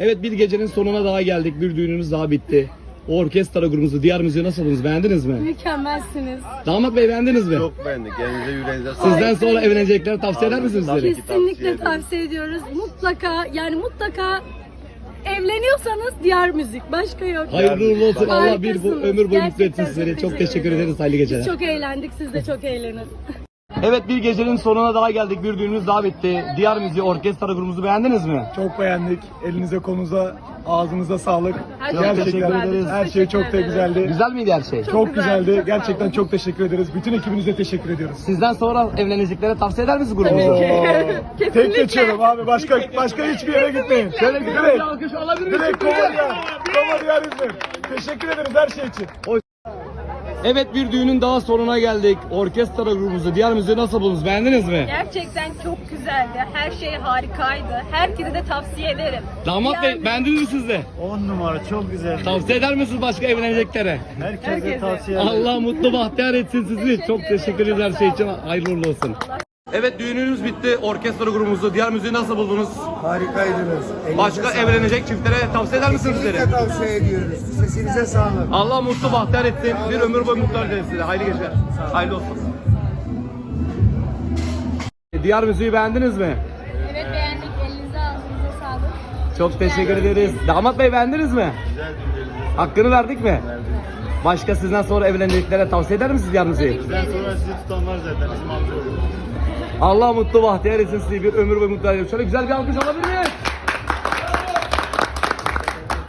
Evet bir gecenin sonuna daha geldik. Bir düğünümüz daha bitti. O orkestra grubumuzu, diğer müziği nasıl buldunuz? Beğendiniz mi? Mükemmelsiniz. Damat Bey beğendiniz mi? Çok beğendik. Elinize yüreğinize sağlık. Sizden sonra evlenecekleri tavsiye eder misiniz Tabii bizlere? Kesinlikle tavsiye ediyoruz. Mutlaka yani mutlaka evleniyorsanız diğer müzik. Başka yok. Hayırlı uğurlu olsun. Allah bir bu Harikasınız. ömür boyu mutlu etsin Gerçekten sizleri. Çok teşekkür teşekkür ederiz. Hayırlı Biz geceler. çok eğlendik. Siz de çok eğlenin. Evet bir gecenin sonuna daha geldik. Bir düğünümüz daha bitti. Diğer müziği, orkestra grubumuzu beğendiniz mi? Çok beğendik. Elinize kolunuza, ağzınıza sağlık. Her şey teşekkür Gerçekten ederiz. her şey çok da güzeldi. Güzel miydi her şey? Çok güzeldi, güzeldi. çok Gerçekten çok teşekkür ederiz. Bütün ekibinize teşekkür ediyoruz. Sizden sonra evleneceklere tavsiye eder misiniz grubumuzu? Oo, Tek geçiyorum abi. Başka başka hiçbir yere gitmeyin. Şöyle bir direkt, alkış alabilir direkt Kovalya. Kovalya İzmir. Teşekkür ederiz her şey için. Evet bir düğünün daha sonuna geldik. Orkestra grubumuzu, diğer müziği nasıl buldunuz? Beğendiniz mi? Gerçekten çok güzeldi. Her şey harikaydı. Herkese de tavsiye ederim. Damat Bey beğendiniz mi siz de? 10 numara çok güzel. Tavsiye eder misiniz başka evleneceklere? Herkese tavsiye ederim. Allah mutlu bahtiyar etsin sizi. Çok teşekkür ederiz her şey için. Hayırlı uğurlu olsun. Evet düğününüz bitti. Orkestra grubumuzu, diğer müziği nasıl buldunuz? Harikaydınız. Elinize Başka sağlık. evlenecek çiftlere tavsiye eder misiniz sizleri? Kesinlikle tavsiye ediyoruz. Sesinize sağlık. Allah mutlu bahtiyar etsin. Bir ömür boyu mutlu edin size. Hayırlı geceler. Hayırlı olsun. Diğer müziği beğendiniz mi? Evet beğendik. Elinize ağzınıza sağlık. Çok teşekkür ederiz. Damat Bey beğendiniz mi? Hakkını verdik mi? Başka sizden sonra evleneceklere tavsiye eder misiniz müziği? Bizden sonra sizi tutan var zaten bizim amca olur. Allah mutlu bahtiyar etsin sizi bir ömür boyu mutlu edin. Şöyle güzel bir alkış alabilir miyiz?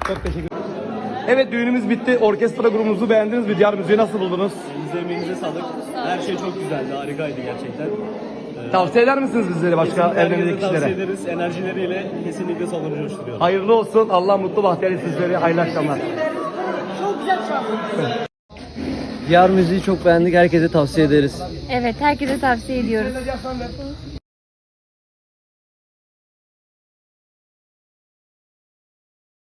Çok teşekkür ederim. Evet düğünümüz bitti. Orkestra grubumuzu beğendiniz mi? Diğer müziği nasıl buldunuz? Emeğinize sağlık. Her şey çok güzeldi, harikaydı gerçekten. Tavsiye eder misiniz bizlere başka evlenecek Herkese tavsiye kişilere? ederiz. Enerjileriyle kesinlikle salonu coşturuyor. Hayırlı olsun. Allah mutlu bahtiyar etsin sizleri. Hayırlı akşamlar. Diyar müziği çok beğendik. Herkese tavsiye ederiz. Evet herkese tavsiye ediyoruz.